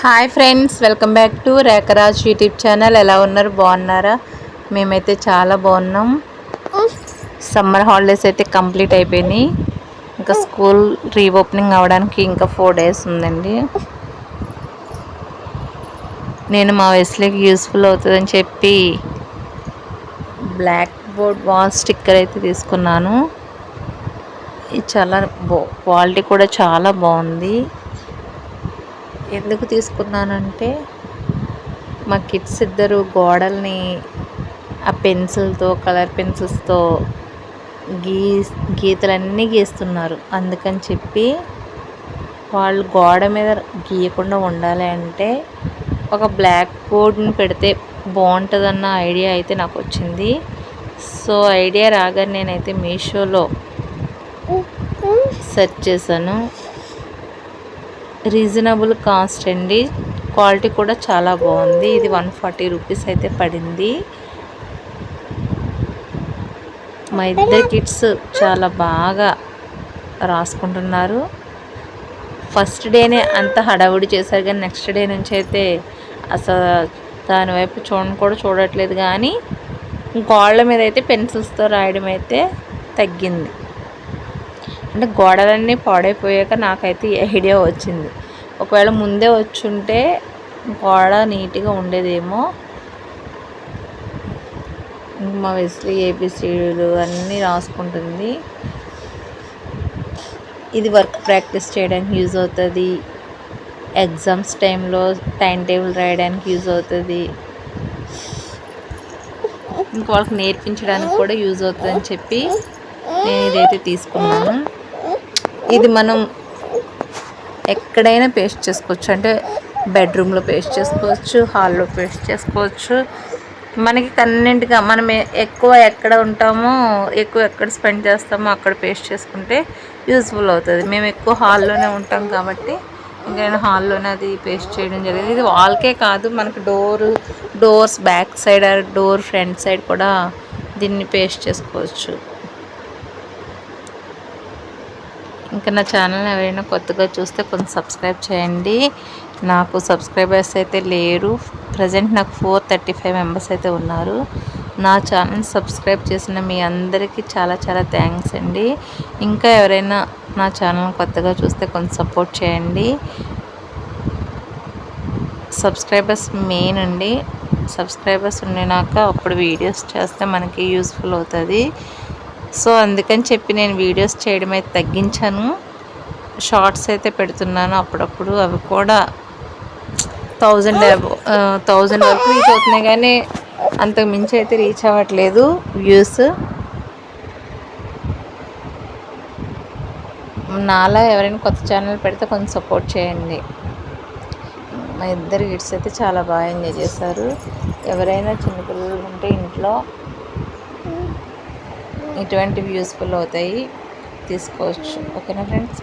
Hi friends welcome back to Rekharaj YouTube channel. ఎలా ఉన్నారు? బాగున్నారా? మేమైతే చాలా బాగున్నాం. సమ్మర్ హాలిడేస్ అయితే కంప్లీట్ అయిపోయినాయి. ఇంకా స్కూల్ రీఓపెనింగ్ అవ్వడానికి ఇంకా ఫోర్ డేస్ ఉందండి. నేను మా వయసులోకి యూస్ఫుల్ అవుతుందని చెప్పి బ్లాక్ బోర్డ్ వాల్ స్టిక్కర్ అయితే తీసుకున్నాను. ఇది చాలా క్వాలిటీ కూడా చాలా బాగుంది. ఎందుకు తీసుకున్నానంటే మా కిడ్స్ ఇద్దరు గోడల్ని ఆ పెన్సిల్తో కలర్ పెన్సిల్స్తో గీ గీతలన్నీ గీస్తున్నారు. అందుకని చెప్పి వాళ్ళు గోడ మీద గీయకుండా ఉండాలి అంటే ఒక బ్లాక్ బోర్డ్ని పెడితే బాగుంటుందన్న ఐడియా అయితే నాకు వచ్చింది సో ఐడియా రాగానే నేనైతే మీషోలో సెర్చ్ చేశాను. రీజనబుల్ కాస్ట్ అండి. క్వాలిటీ కూడా చాలా బాగుంది. ఇది వన్ ఫార్టీ రూపీస్ అయితే పడింది. మా ఇద్దరు కిడ్స్ చాలా బాగా రాసుకుంటున్నారు. ఫస్ట్ డేనే అంత హడావుడి చేశారు కానీ నెక్స్ట్ డే నుంచి అయితే అసలు దాని వైపు కూడా చూడట్లేదు కానీ గోడల మీద అయితే పెన్సిల్స్తో రాయడం అయితే తగ్గింది. అంటే గోడలన్నీ పాడైపోయాక నాకైతే ఐడియా వచ్చింది. ఒకవేళ ముందే వచ్చుంటే గోడ నీట్గా ఉండేదేమో. మా వెస్లీ ఏబిసిడీలు అన్నీ రాసుకుంటుంది. ఇది వర్క్ ప్రాక్టీస్ చేయడానికి యూజ్ అవుతుంది. ఎగ్జామ్స్ టైంలో టైం టేబుల్ రాయడానికి యూజ్ అవుతుంది. ఇంకా వాళ్ళకి నేర్పించడానికి కూడా యూజ్ అవుతుందని చెప్పి నేను ఇదైతే తీసుకున్నాను. ఇది మనం ఎక్కడైనా పేస్ట్ చేసుకోవచ్చు. అంటే బెడ్రూమ్లో పేస్ట్ చేసుకోవచ్చు హాల్లో పేస్ట్ చేసుకోవచ్చు. మనకి కన్నింటిగా మనం ఎక్కువ ఎక్కడ ఉంటామో ఎక్కువ ఎక్కడ స్పెండ్ చేస్తామో అక్కడ పేస్ట్ చేసుకుంటే యూజ్ఫుల్ అవుతుంది. మేము ఎక్కువ హాల్లోనే ఉంటాం కాబట్టి ఇంకా నేను హాల్లోనే అది పేస్ట్ చేయడం జరిగింది. ఇది వాల్కే కాదు మనకి door doors back side door front side కూడా దీన్ని పేస్ట్ చేసుకోవచ్చు. ఇంకా నా ఛానల్ ఎవరైనా కొత్తగా చూస్తే కొంచెం సబ్స్క్రైబ్ చేయండి. నాకు సబ్స్క్రైబర్స్ అయితే లేరు. ప్రజెంట్ నాకు ఫోర్ థర్టీ ఫైవ్ మెంబర్స్ అయితే ఉన్నారు. నా ఛానల్ సబ్స్క్రైబ్ చేసిన మీ అందరికీ చాలా చాలా థ్యాంక్స్ అండి. ఇంకా ఎవరైనా నా ఛానల్ కొత్తగా చూస్తే కొంచెం సపోర్ట్ చేయండి. సబ్స్క్రైబర్స్ మెయిన్ అండి. సబ్స్క్రైబర్స్ ఉండినాక అప్పుడు వీడియోస్ చేస్తే మనకి యూస్ఫుల్ అవుతుంది. సో అందుకని చెప్పి నేను వీడియోస్ చేయడం అయితే తగ్గించాను. షార్ట్స్ అయితే పెడుతున్నాను అప్పుడప్పుడు. అవి కూడా థౌజండ్ థౌజండ్ వరకు రీచ్ అవుతున్నాయి కానీ అంతకు మించి అయితే రీచ్ అవ్వట్లేదు వ్యూస్. నాలా ఎవరైనా కొత్త ఛానల్ పెడితే కొంచెం సపోర్ట్ చేయండి. మా ఇద్దరు కిడ్స్ అయితే చాలా బాగా ఎంజాయ్ చేశారు. ఎవరైనా చిన్నపిల్లలు ఉంటే ఇంట్లో ఇటువంటివి యూస్ఫుల్ అవుతాయి. తీసుకోవచ్చు. ఓకేనా ఫ్రెండ్స్